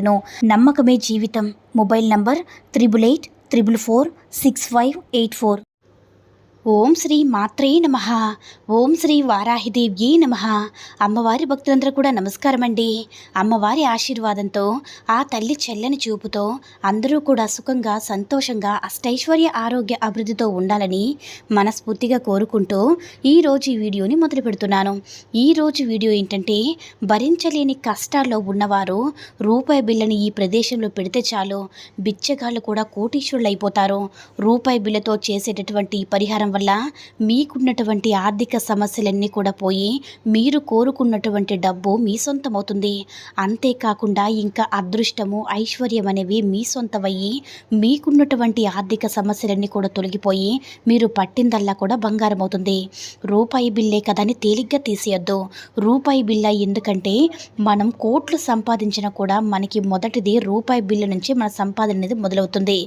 చేయబడను నమ్మకమే జీవితం. Mobile number triple eight triple four six five eight four. ఓం శ్రీ మాత్రే నమ. ఓం శ్రీ వారాహిదేవ్యే నమ. అమ్మవారి భక్తులందరూ కూడా నమస్కారం అండి అమ్మవారి ఆశీర్వాదంతో ఆ తల్లి చెల్లని చూపుతో అందరూ కూడా సుఖంగా సంతోషంగా అష్టైశ్వర్య ఆరోగ్య అభివృద్ధితో ఉండాలని మనస్ఫూర్తిగా కోరుకుంటూ ఈరోజు ఈ వీడియోని మొదలు పెడుతున్నాను. ఈరోజు వీడియో ఏంటంటే భరించలేని కష్టాల్లో ఉన్నవారు రూపాయి బిల్లని ఈ ప్రదేశంలో పెడితే చాలు. బిచ్చగాళ్ళు కూడా కోటీశ్వరులు అయిపోతారు రూపాయి బిల్లతో చేసేటటువంటి పరిహారం వల్ల మీకున్నటువంటి ఆర్థిక సమస్యలన్నీ కూడా పోయి మీరు కోరుకున్నటువంటి డబ్బు మీ సొంతమవుతుంది. అంతేకాకుండా ఇంకా అదృష్టము ఐశ్వర్యం అనేవి మీ సొంతమయ్యి మీకున్నటువంటి ఆర్థిక సమస్యలన్నీ కూడా తొలగిపోయి మీరు పట్టిందల్లా కూడా బంగారం అవుతుంది రూపాయి బిల్లే కదని తేలిగ్గా తీసేయొద్దు. రూపాయి బిల్ల ఎందుకంటే మనం కోట్లు సంపాదించినా కూడా మనకి మొదటిది రూపాయి బిల్లు నుంచి మన సంపాదన అనేది మొదలవుతుంది.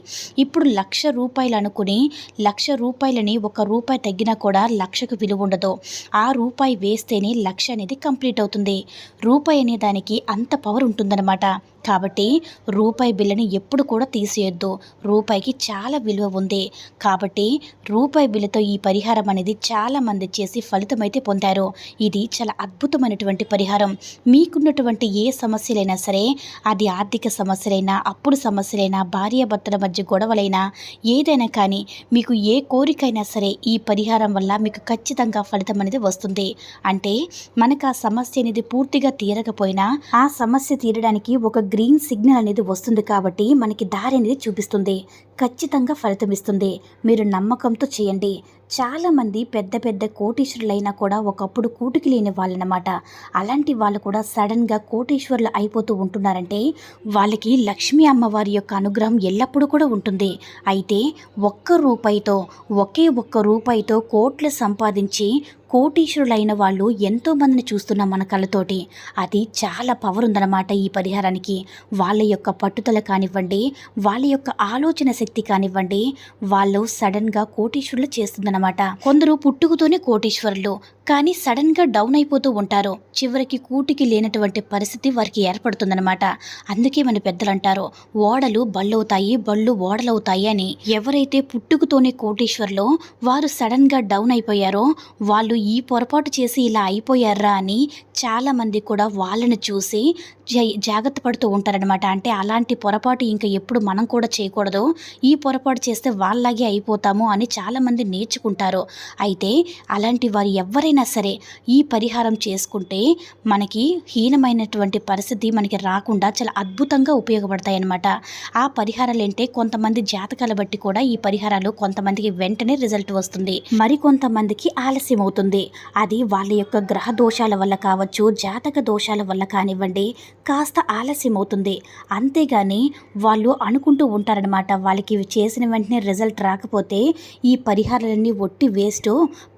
ఇప్పుడు లక్ష రూపాయలు అనుకుని లక్ష రూపాయలని ఒక రూపాయి తగ్గినా కూడా లక్షకు విలువ ఉండదు. ఆ రూపాయి వేస్తేనే లక్ష అనేది కంప్లీట్ అవుతుంది. రూపాయి అనే దానికి అంత పవర్ ఉంటుందన్నమాట. కాబట్టి రూపాయి బిల్లుని ఎప్పుడు కూడా తీసేయొద్దు. రూపాయికి చాలా విలువ ఉంది. కాబట్టి రూపాయి బిల్లుతో ఈ పరిహారం అనేది చాలా మంది చేసి ఫలితం అయితే పొందారు. ఇది చాలా అద్భుతమైనటువంటి పరిహారం. మీకున్నటువంటి ఏ సమస్యలైనా సరే అది ఆర్థిక సమస్యలైనా అప్పుడు సమస్యలైనా భార్యాభర్తల మధ్య గొడవలైనా ఏదైనా కానీ మీకు ఏ కోరికైనా సరే ఈ పరిహారం వల్ల మీకు ఖచ్చితంగా ఫలితం అనేది వస్తుంది. అంటే మనకు ఆ సమస్య అనేది పూర్తిగా తీరకపోయినా ఆ సమస్య తీరడానికి ఒక గ్రీన్ సిగ్నల్ అనేది వస్తుంది కాబట్టి మనకి దారి అనేది చూపిస్తుంది. ఖచ్చితంగా ఫలితం ఇస్తుంది. మీరు నమ్మకంతో చేయండి. చాలామంది పెద్ద పెద్ద కోటీశ్వరులైనా కూడా ఒకప్పుడు కూటికి లేని వాళ్ళనమాట. అలాంటి వాళ్ళు కూడా సడన్గా కోటీశ్వరులు అయిపోతూ ఉంటున్నారంటే వాళ్ళకి లక్ష్మీ అమ్మవారి యొక్క అనుగ్రహం ఎల్లప్పుడూ కూడా ఉంటుంది. అయితే ఒక్క రూపాయితో ఒకే ఒక్క రూపాయితో కోట్లు సంపాదించి కోటీశ్వరులైన వాళ్ళు ఎంతో మందిని చూస్తున్నాం మన కళ్ళతోటి. అది చాలా పవర్ ఉందన్నమాట ఈ పరిహారానికి. వాళ్ళ యొక్క పట్టుదల కానివ్వండి వాళ్ళ యొక్క ఆలోచన శక్తి కానివ్వండి వాళ్ళు సడన్గా కోటీశ్వరులు చేస్తుందన్నమాట. కొందరు పుట్టుకతోనే కోటీశ్వరులు కానీ సడన్గా డౌన్ అయిపోతూ ఉంటారు. చివరికి కూటికి లేనటువంటి పరిస్థితి వారికి ఏర్పడుతుందన్నమాట. అందుకే మన పెద్దలు అంటారు ఓడలు బళ్ళవుతాయి బళ్ళు ఓడలవుతాయి అని. ఎవరైతే పుట్టుకతోనే కోటేశ్వర్లో వారు సడన్గా డౌన్ అయిపోయారో వాళ్ళు ఈ పొరపాటు చేసి ఇలా అయిపోయారా అని చాలామంది కూడా వాళ్ళని చూసి జై- జాగ్రత్త పడుతూ ఉంటారనమాట అంటే అలాంటి పొరపాటు ఇంకా ఎప్పుడు మనం కూడా చేయకూడదు. ఈ పొరపాటు చేస్తే వాళ్ళలాగే అయిపోతాము అని చాలామంది నేర్చుకుంటారు. అయితే అలాంటి వారు ఎవరైనా సరే ఈ పరిహారం చేసుకుంటే మనకి హీనమైనటువంటి పరిస్థితి మనకి రాకుండా చాలా అద్భుతంగా ఉపయోగపడతాయి అన్నమాట ఆ పరిహారాలు ఏంటే కొంతమంది జాతకాల బట్టి కూడా ఈ పరిహారాలు కొంతమందికి వెంటనే రిజల్ట్ వస్తుంది. మరి కొంతమందికి ఆలస్యం అవుతుంది. అది వాళ్ళ యొక్క గ్రహ దోషాల వల్ల కావచ్చు జాతక దోషాల వల్ల కానివ్వండి కాస్త ఆలస్యం అవుతుంది. అంతేగాని వాళ్ళు అనుకుంటూ ఉంటారనమాట వాళ్ళకి చేసిన వెంటనే రిజల్ట్ రాకపోతే ఈ పరిహారాలన్నీ ఒట్టి వేస్ట్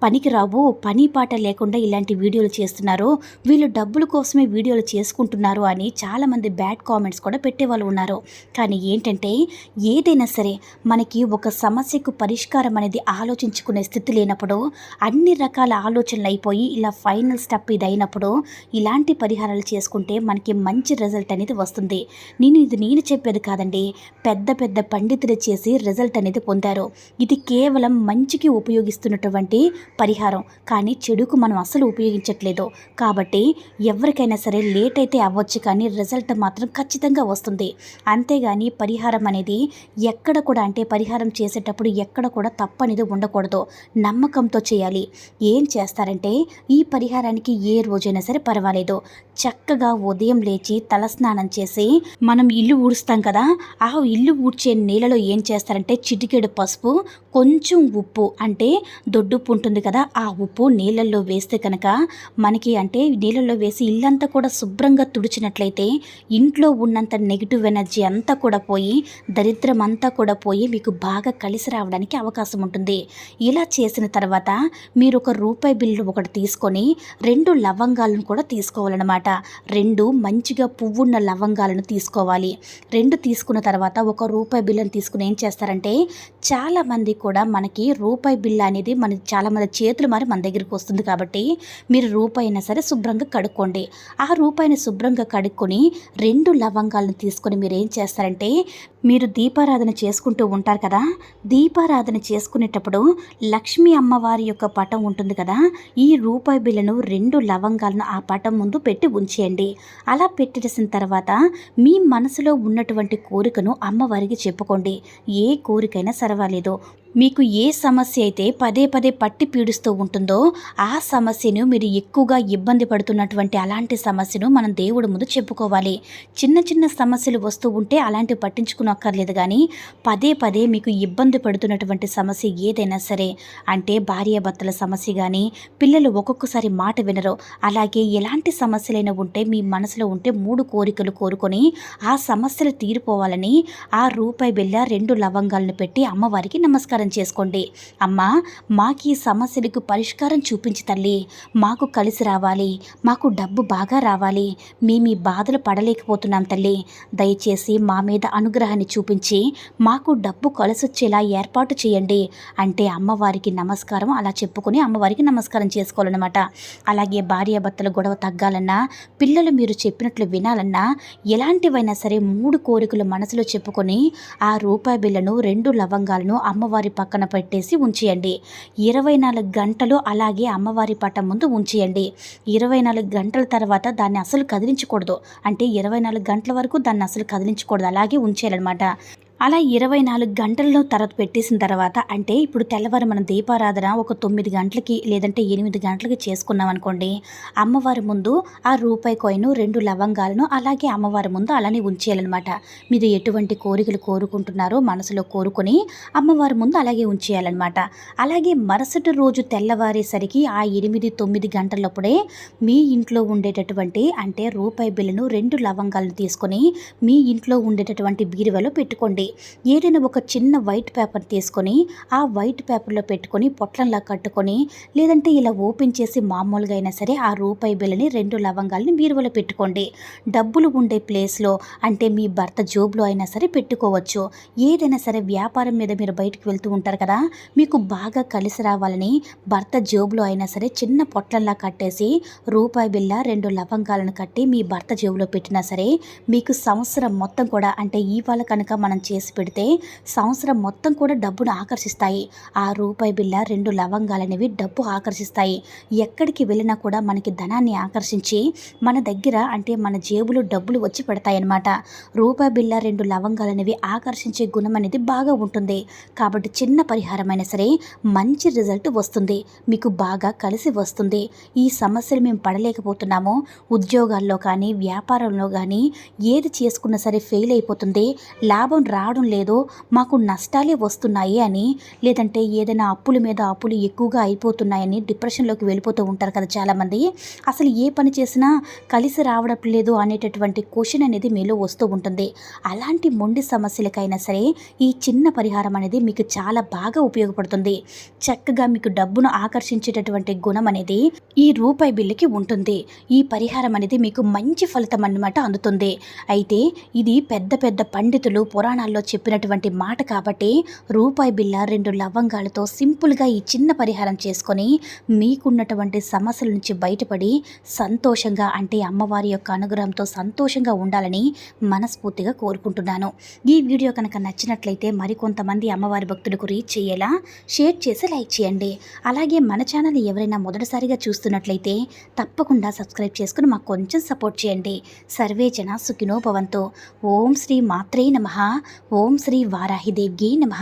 పనికి రావు పని పాట లేకుండా ఇలాంటి వీడియోలు చేస్తున్నారు. వీళ్ళు డబ్బుల కోసమే వీడియోలు చేసుకుంటున్నారు అని చాలామంది బ్యాడ్ కామెంట్స్ కూడా పెట్టేవాళ్ళు ఉన్నారు. కానీ ఏంటంటే ఏదైనా సరే మనకి ఒక సమస్యకు పరిష్కారం అనేది ఆలోచించుకునే స్థితి లేనప్పుడు అన్ని రకాల ఆలోచనలు అయిపోయి ఇలా ఫైనల్ స్టెప్ ఇది అయినప్పుడు ఇలాంటి పరిహారాలు చేసుకుంటే మనకి మంచి రిజల్ట్ అనేది వస్తుంది. నేను ఇది నేను చెప్పేది కాదండి. పెద్ద పెద్ద పండితులు చేసి రిజల్ట్ అనేది పొందారు. ఇది కేవలం మంచికి ఉపయోగిస్తున్నటువంటి పరిహారం. కానీ చెడుకు మనం అసలు ఉపయోగించట్లేదు. కాబట్టి ఎవరికైనా సరే లేట్ అయితే అవ్వచ్చు కానీ రిజల్ట్ మాత్రం ఖచ్చితంగా వస్తుంది. అంతేగాని పరిహారం అనేది ఎక్కడ కూడా అంటే పరిహారం చేసేటప్పుడు ఎక్కడ కూడా తప్పు అనేది ఉండకూడదు. నమ్మకంతో చేయాలి. ఏం చేస్తారంటే ఈ పరిహారానికి ఏ రోజైనా సరే పర్వాలేదు. చక్కగా ఉదయం లేచి తలస్నానం చేసి మనం ఇల్లు ఊడుస్తాం కదా ఆ ఇల్లు ఊడ్చే నీళ్ళలో ఏం చేస్తారంటే చిటికెడు పసుపు కొంచెం ఉప్పు అంటే దొడ్డుప్పు ఉంటుంది కదా ఆ ఉప్పు నీళ్ళ నీళ్ళల్లో వేస్తే కనుక మనకి అంటే నీళ్ళల్లో వేసి ఇల్లంతా కూడా శుభ్రంగా తుడిచినట్లయితే ఇంట్లో ఉన్నంత నెగిటివ్ ఎనర్జీ అంతా కూడా పోయి దరిద్రం అంతా కూడా పోయి మీకు బాగా కలిసి రావడానికి అవకాశం ఉంటుంది. ఇలా చేసిన తర్వాత మీరు ఒక రూపాయి బిల్లు ఒకటి తీసుకొని రెండు లవంగాలను కూడా తీసుకోవాలన్నమాట. రెండు మంచిగా పువ్వున్న లవంగాలను తీసుకోవాలి. రెండు తీసుకున్న తర్వాత ఒక రూపాయి బిల్లును తీసుకుని ఏం చేస్తారంటే చాలామంది కూడా మనకి రూపాయి బిల్లు అనేది మన చాలామంది చేతులు మరి మన దగ్గరికి వస్తుంది. కాబట్టి మీరు రూపాయి అయినా సరే శుభ్రంగా కడుక్కోండి. ఆ రూపాయిని శుభ్రంగా కడుక్కొని రెండు లవంగాలను తీసుకొని మీరు ఏం చేస్తారంటే మీరు దీపారాధన చేసుకుంటూ ఉంటారు కదా దీపారాధన చేసుకునేటప్పుడు లక్ష్మీ అమ్మవారి యొక్క పటం ఉంటుంది కదా ఈ రూపాయి బిళ్ళను రెండు లవంగాలను ఆ పటం ముందు పెట్టి ఉంచేయండి. అలా పెట్టేసిన తర్వాత మీ మనసులో ఉన్నటువంటి కోరికను అమ్మవారికి చెప్పుకోండి. ఏ కోరికైనా సరవాలేదు. మీకు ఏ సమస్య అయితే పదే పదే పట్టి పీడిస్తూ ఉంటుందో ఆ సమస్యను మీరు ఎక్కువగా ఇబ్బంది పడుతున్నటువంటి అలాంటి సమస్యను మనం దేవుడి ముందు చెప్పుకోవాలి. చిన్న చిన్న సమస్యలు వస్తూ ఉంటే అలాంటివి పట్టించుకునక్కర్లేదు కానీ పదే పదే మీకు ఇబ్బంది పడుతున్నటువంటి సమస్య ఏదైనా సరే అంటే భార్యాభర్తల సమస్య కానీ పిల్లలు ఒక్కొక్కసారి మాట వినరు. అలాగే ఎలాంటి సమస్యలైనా ఉంటే మీ మనసులో ఉంటే మూడు కోరికలు కోరుకొని ఆ సమస్యలు తీరిపోవాలని ఆ రూపాయి బిళ్ళ రెండు లవంగాలను పెట్టి అమ్మవారికి నమస్కారం చేసుకోండి. అమ్మా మాకు ఈ సమస్యలకు పరిష్కారం చూపించి తల్లి. మాకు కలిసి రావాలి. మాకు డబ్బు బాగా రావాలి. మేము ఈ బాధలు పడలేకపోతున్నాం తల్లి. దయచేసి మా మీద అనుగ్రహాన్ని చూపించి మాకు డబ్బు కలిసొచ్చేలా ఏర్పాటు చేయండి. అంటే అమ్మవారికి నమస్కారం అలా చెప్పుకొని అమ్మవారికి నమస్కారం చేసుకోవాలన్నమాట. అలాగే భార్యాభర్తల గొడవ తగ్గాలన్నా పిల్లలు మీరు చెప్పినట్లు వినాలన్నా ఎలాంటివైనా సరే మూడు కోరికలు మనసులో చెప్పుకొని ఆ రూపాయి బిళ్ళను రెండు లవంగాలను అమ్మవారి పక్కన పెట్టేసి ఉంచేయండి. ఇరవై నాలుగు గంటలు అలాగే అమ్మవారి పటం ముందు ఉంచేయండి. ఇరవై నాలుగు గంటల తర్వాత దాన్ని అసలు కదిలించకూడదు. అంటే ఇరవై నాలుగు గంటల వరకు దాన్ని అసలు కదిలించకూడదు. అలాగే ఉంచేయాలన్నమాట. అలా ఇరవై నాలుగు గంటల్లో తర్వాత పెట్టేసిన తర్వాత అంటే ఇప్పుడు తెల్లవారు మన దీపారాధన ఒక తొమ్మిది గంటలకి లేదంటే ఎనిమిది గంటలకి చేసుకున్నాం అనుకోండి అమ్మవారి ముందు ఆ రూపాయి కాయిన్ రెండు లవంగాలను అలాగే అమ్మవారి ముందు అలానే ఉంచేయాలన్నమాట. మీరు ఎటువంటి కోరికలు కోరుకుంటున్నారో మనసులో కోరుకొని అమ్మవారి ముందు అలాగే ఉంచేయాలన్నమాట. అలాగే మరుసటి రోజు తెల్లవారేసరికి ఆ ఎనిమిది తొమ్మిది గంటలప్పుడే మీ ఇంట్లో ఉండేటటువంటి అంటే రూపాయి బిల్లును రెండు లవంగాలను తీసుకొని మీ ఇంట్లో ఉండేటటువంటి బీరువలో పెట్టుకోండి. ఏదైనా ఒక చిన్న వైట్ పేపర్ తీసుకొని ఆ వైట్ పేపర్లో పెట్టుకొని పొట్లంలా కట్టుకొని లేదంటే ఇలా ఓపెన్ చేసి మామూలుగా అయినా సరే ఆ రూపాయి బిల్లని రెండు లవంగాలని బీరువలో పెట్టుకోండి. డబ్బులు ఉండే ప్లేస్లో అంటే మీ భర్త జోబులో అయినా సరే పెట్టుకోవచ్చు. ఏదైనా సరే వ్యాపారం మీద మీరు బయటకు వెళ్తూ ఉంటారు కదా మీకు బాగా కలిసి రావాలని భర్త జోబులో అయినా సరే చిన్న పొట్లంలా కట్టేసి రూపాయి బిల్ల రెండు లవంగాలను కట్టి మీ భర్త జేబులో పెట్టినా సరే మీకు సంవత్సరం మొత్తం కూడా అంటే ఇవాళ కనుక మనం చేసి పెడితే సంవత్సరం మొత్తం కూడా డబ్బును ఆకర్షిస్తాయి. ఆ రూపాయి బిళ్ళ రెండు లవంగాలనేవి డబ్బు ఆకర్షిస్తాయి. ఎక్కడికి వెళ్ళినా కూడా మనకి ధనాన్ని ఆకర్షించి మన దగ్గర అంటే మన జేబులో డబ్బులు వచ్చి పెడతాయన్నమాట. రూపాయి బిళ్ళ రెండు లవంగాలనేవి ఆకర్షించే గుణం అనేది బాగా ఉంటుంది. కాబట్టి చిన్న పరిహారమైనా సరే మంచి రిజల్ట్ వస్తుంది. మీకు బాగా కలిసి వస్తుంది. ఈ సమస్యలు మేము పడలేకపోతున్నాము. ఉద్యోగాల్లో కానీ వ్యాపారంలో కానీ ఏది చేసుకున్నా సరే ఫెయిల్ అయిపోతుంది. లాభం రావడం లేదు మాకు నష్టాలే వస్తున్నాయి అని లేదంటే ఏదైనా అప్పుల మీద అప్పులు ఎక్కువగా అయిపోతున్నాయని డిప్రెషన్లోకి వెళ్ళిపోతూ ఉంటారు కదా చాలామంది. అసలు ఏ పని చేసినా కలిసి రావడం లేదు అనేటటువంటి క్వశ్చన్ అనేది మీలో వస్తూ ఉంటుంది. అలాంటి మొండి సమస్యలకైనా సరే ఈ చిన్న పరిహారం అనేది మీకు చాలా బాగా ఉపయోగపడుతుంది. చక్కగా మీకు డబ్బును ఆకర్షించేటటువంటి గుణం అనేది ఈ రూపాయి బిల్లుకి ఉంటుంది. ఈ పరిహారం అనేది మీకు మంచి ఫలితం అన్నమాట అందుతుంది. అయితే ఇది పెద్ద పెద్ద పండితులు పురాణాల్లో చెప్పినటువంటి మాట కాబట్టి రూపాయి బిల్ల రెండు లవంగాలతో సింపుల్గా ఈ చిన్న పరిహారం చేసుకొని మీకున్నటువంటి సమస్యల నుంచి బయటపడి సంతోషంగా అంటే అమ్మవారి యొక్క అనుగ్రహంతో సంతోషంగా ఉండాలని మనస్ఫూర్తిగా కోరుకుంటున్నాను. ఈ వీడియో కనుక నచ్చినట్లయితే మరికొంతమంది అమ్మవారి భక్తులకు రీచ్ చేయేలా షేర్ చేసి లైక్ చేయండి. అలాగే మన ఛానల్ ఎవరైనా మొదటిసారిగా చూస్తున్నట్లయితే తప్పకుండా సబ్స్క్రైబ్ చేసుకుని మాకు కొంచెం సపోర్ట్ చేయండి. సర్వే జన సుఖినో భవంతు. ఓం శ్రీ మాత్రే నమ. ఓం శ్రీ వారాహిదేవ్యే నమ